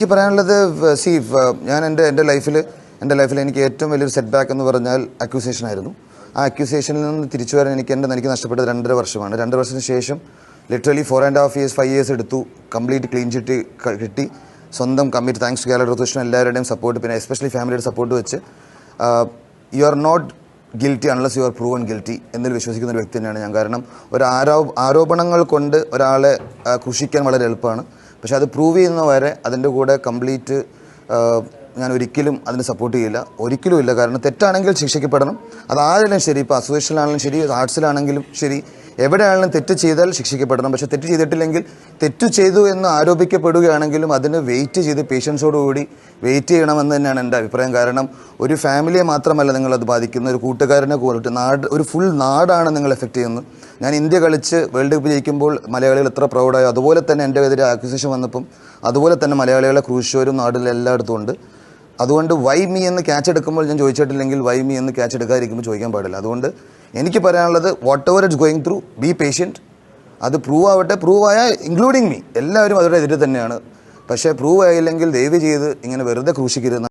എനിക്ക് പറയാനുള്ളത് സി ഞാൻ എന്റെ എന്റെ ലൈഫിൽ എന്റെ ലൈഫിൽ എനിക്ക് ഏറ്റവും വലിയൊരു സെറ്റ് ബാക്ക് എന്ന് പറഞ്ഞാൽ അക്യൂസേഷൻ ആയിരുന്നു. ആ അക്യൂസേഷനിൽ നിന്ന് തിരിച്ചു വരാൻ എനിക്ക് എന്റെ എനിക്ക് നഷ്ടപ്പെട്ടത് രണ്ടര വർഷമാണ്. രണ്ട് വർഷത്തിന് ശേഷം literally four and half years five years എടുത്തു. കംപ്ലീറ്റ് ക്ലീൻ ചിറ്റ് കിട്ടി. സ്വന്തം കമ്മിറ്റ് താങ്ക്സ് കേരള കൃഷ്ണൻ എല്ലാവരുടെയും സപ്പോർട്ട് പിന്നെ എസ്പെഷ്യലി ഫാമിലിയുടെ സപ്പോർട്ട് വെച്ച് you are not guilty unless you are proven guilty എന്നിൽ വിശ്വസിക്കുന്ന ഒരു വ്യക്തി തന്നെയാണ് ഞാൻ. കാരണം ഒരു ആരോ ആരോപണങ്ങൾ കൊണ്ട് ഒരാളെ കൃഷിക്കാൻ വളരെ എളുപ്പമാണ്. പക്ഷെ അത് പ്രൂവ് ചെയ്യുന്ന വരെ അതിന്റെ കൂടെ കംപ്ലീറ്റ് ഞാൻ ഒരിക്കലും അതിന് സപ്പോർട്ട് ചെയ്യില്ല. ഒരിക്കലും ഇല്ല. കാരണം തെറ്റാണെങ്കിൽ ശിക്ഷിക്കപ്പെടണം അതായാലും ശരി ഇപ്പോൾ അസോസിയേഷനിലാണെങ്കിലും ശരി ആർട്സിലാണെങ്കിലും ശരി. എവിടെയാണെങ്കിലും തെറ്റ് ചെയ്താൽ ശിക്ഷിക്കപ്പെടണം. പക്ഷെ തെറ്റ് ചെയ്തിട്ടില്ലെങ്കിൽ തെറ്റ് ചെയ്തു എന്ന് ആരോപിക്കപ്പെടുകയാണെങ്കിലും അതിന് വെയിറ്റ് ചെയ്ത് പേഷ്യൻസോടുകൂടി വെയിറ്റ് ചെയ്യണമെന്ന് തന്നെയാണ് എന്റെ അഭിപ്രായം. കാരണം ഒരു ഫാമിലിയെ മാത്രമല്ല നിങ്ങളത് ബാധിക്കുന്ന. ഒരു കൂട്ടുകാരനെ കൂടിട്ട് നാട് ഒരു ഫുൾ നാടാണ് നിങ്ങൾ എഫക്റ്റ് ചെയ്യുന്നത്. ഞാൻ ഇന്ത്യ കളിച്ച് വേൾഡ് കപ്പ് ജയിക്കുമ്പോൾ മലയാളികൾ എത്ര പ്രൗഡായോ അതുപോലെ തന്നെ എന്റെ എതിരെ ആക്വിസിഷൻ വന്നപ്പം അതുപോലെ തന്നെ മലയാളികളെ ക്രൂശോരും നാടിലെല്ലായിടത്തും ഉണ്ട്. അതുകൊണ്ട് വൈ മീ എന്ന് ക്യാച്ച് എടുക്കുമ്പോൾ ഞാൻ ചോദിച്ചിട്ടില്ലെങ്കിൽ വൈ മീ എന്ന് ക്യാച്ച് എടുക്കാതിരിക്കുമ്പോൾ ചോദിക്കാൻ പാടില്ല. അതുകൊണ്ട് എനിക്ക് പറയാനുള്ളത് whatever it's going through be patient അത് പ്രൂവ് ആവട്ടെ പ്രൂവ് ആയാൽ ഇൻക്ലൂഡിങ് മീ എല്ലാവരും അവരുടെ എതിരെ തന്നെയാണ്. പക്ഷേ പ്രൂവ് ആയില്ലെങ്കിൽ ദയവ് ചെയ്ത് ഇങ്ങനെ വെറുതെ ക്രൂശിക്കരുത്.